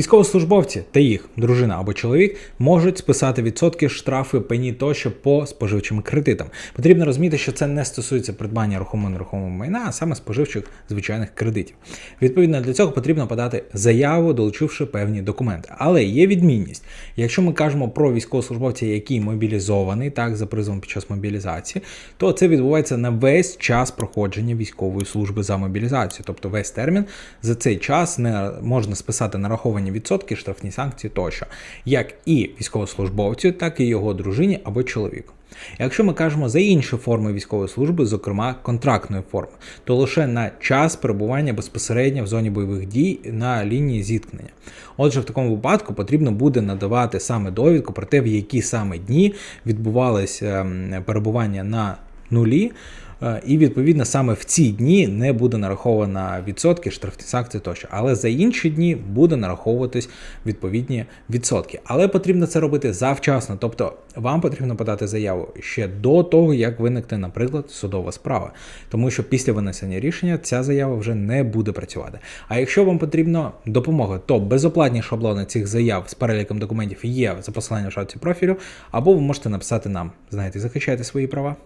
Військовослужбовці та їх дружина або чоловік можуть списати відсотки, штрафи, пені тощо по споживчим кредитам. Потрібно розуміти, що це не стосується придбання рухомого нерухомого майна, а саме споживчих звичайних кредитів. Відповідно для цього потрібно подати заяву, долучивши певні документи. Але є відмінність. Якщо ми кажемо про військовослужбовця, який мобілізований, так за призовом під час мобілізації, то це відбувається на весь час проходження військової служби за мобілізацію, тобто весь термін за цей час не можна списати нараховані відсотки, штрафні санкції тощо, як і військовослужбовцю, так і його дружині або чоловіку. Якщо ми кажемо за інші форми військової служби, зокрема контрактної форми, то лише на час перебування безпосередньо в зоні бойових дій на лінії зіткнення. Отже, в такому випадку потрібно буде надавати саме довідку про те, в які саме дні відбувалось ем, перебування на нулі. Е, І відповідно саме в ці дні не буде нараховано відсотки, штрафні санкції тощо. Але за інші дні буде нараховуватись відповідні відсотки. Але потрібно це робити завчасно. Тобто вам потрібно подати заяву ще до того, як виникне, наприклад, судова справа. Тому що після винесення рішення ця заява вже не буде працювати. А якщо вам потрібна допомога, то безоплатні шаблони цих заяв з переліком документів є за посиланням в шапці профілю, або ви можете написати нам. Знаєте, захищайте свої права.